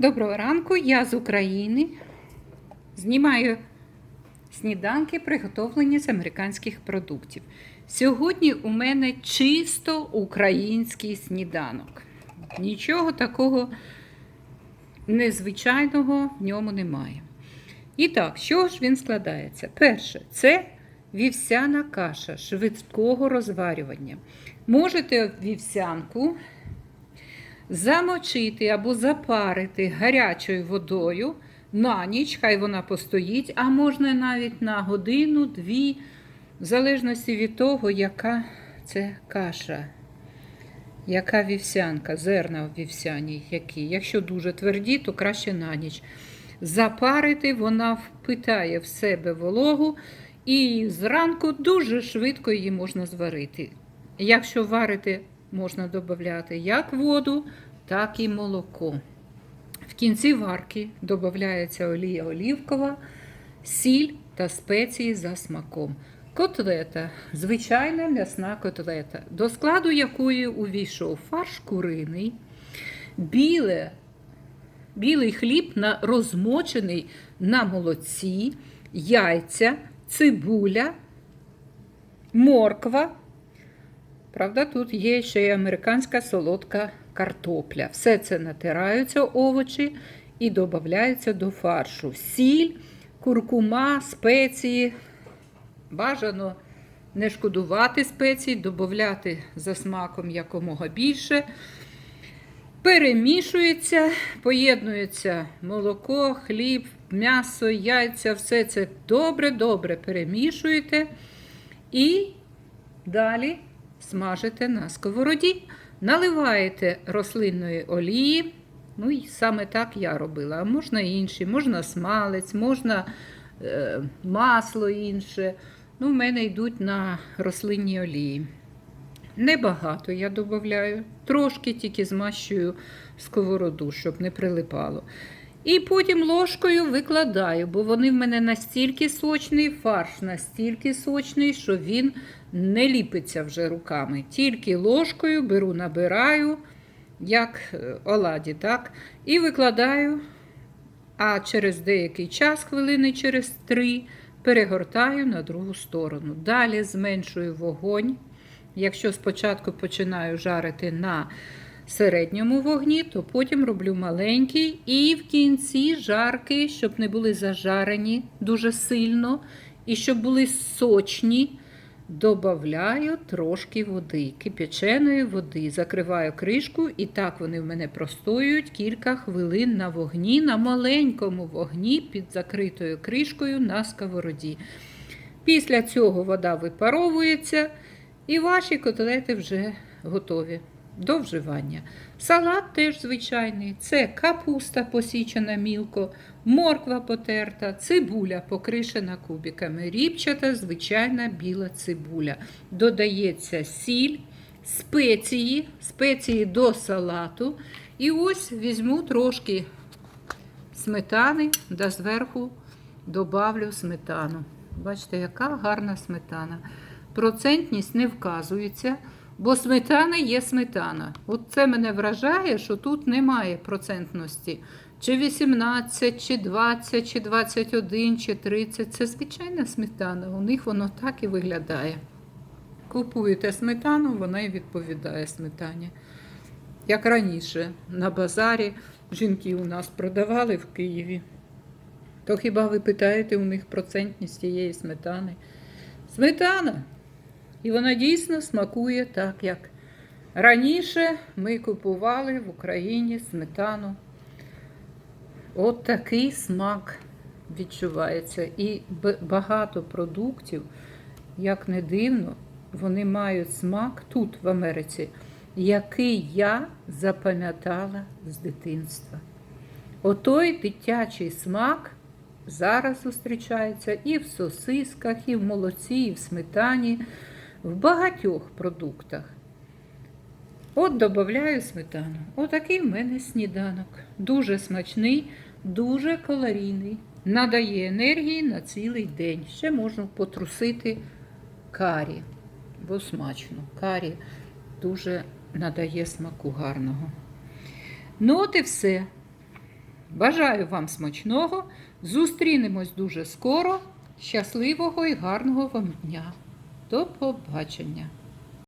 Доброго ранку, я з України. Знімаю сніданки, приготовлені з американських продуктів. Сьогодні у мене чисто український сніданок. Нічого такого незвичайного в ньому немає. І так, що ж він складається? Перше, це вівсяна каша швидкого розварювання. Можете вівсянку замочити або запарити гарячою водою на ніч, хай вона постоїть, а можна навіть на годину-дві, в залежності від того, яка це каша, яка вівсянка, зерна в вівсяні які. Якщо дуже тверді, то краще на ніч. Запарити, вона впитає в себе вологу, і зранку дуже швидко її можна зварити. Якщо варити можна додати як воду, так і молоко. В кінці варки додається олія олівкова, сіль та спеції за смаком. Котлета звичайна м'ясна котлета, до складу якої увійшов фарш куриний, біле, білий хліб на, розмочений на молоці, яйця, цибуля, морква. Правда, тут є ще й американська солодка картопля. Все це натираються овочі і додаються до фаршу. Сіль, куркума, спеції. Бажано не шкодувати спецій, додати за смаком якомога більше. Перемішується, поєднується молоко, хліб, м'ясо, яйця, все це добре-добре перемішуєте. І далі смажите на сковороді, наливаєте рослинної олії. Ну і саме так я робила. А можна інші, можна смалець, можна е, масло інше. Ну, в мене йдуть на рослинні олії. Небагато я додаю, трошки тільки змащую сковороду, щоб не прилипало. І потім ложкою викладаю, бо вони в мене настільки сочний, фарш настільки сочний, що він не ліпиться вже руками. Тільки ложкою беру, набираю, як е, оладі, так? І викладаю, а через деякий час, хвилини через три, перегортаю на другу сторону. Далі зменшую вогонь. Якщо спочатку починаю жарити на середньому вогні, то потім роблю маленький. І в кінці жарки, щоб не були зажарені дуже сильно, і щоб були сочні, додаю трошки води, кип'яченої води. Закриваю кришку, і так вони в мене простоюють кілька хвилин на вогні, на маленькому вогні під закритою кришкою на сковороді. Після цього вода випаровується, і ваші котлети вже готові до вживання. Салат теж звичайний. Це капуста посічена мілко, морква потерта, цибуля покришена кубиками. Ріпчата, звичайна біла цибуля. Додається сіль, спеції, спеції до салату. І ось візьму трошки сметани, да зверху добавлю сметану. Бачите, яка гарна сметана. Процентність не вказується. Бо сметана є сметана. От це мене вражає, що тут немає процентності. Чи 18, чи 20, чи 21, чи 30. Це звичайна сметана. У них воно так і виглядає. Купуєте сметану, вона і відповідає сметані. Як раніше, на базарі жінки у нас продавали в Києві. То хіба ви питаєте у них процентність тієї сметани? Сметана! І вона дійсно смакує так, як раніше ми купували в Україні сметану. От такий смак відчувається. І багато продуктів, як не дивно, вони мають смак тут, в Америці, який я запам'ятала з дитинства. Отой дитячий смак зараз зустрічається і в сосисках, і в молоці, і в сметані в багатьох продуктах. От додаю сметану. Отакий в мене сніданок. Дуже смачний, дуже калорійний. Надає енергії на цілий день. Ще можна потрусити карі, бо смачно. Карі дуже надає смаку гарного. Ну, от і все. Бажаю вам смачного. Зустрінемось дуже скоро. Щасливого і гарного вам дня. До побачення!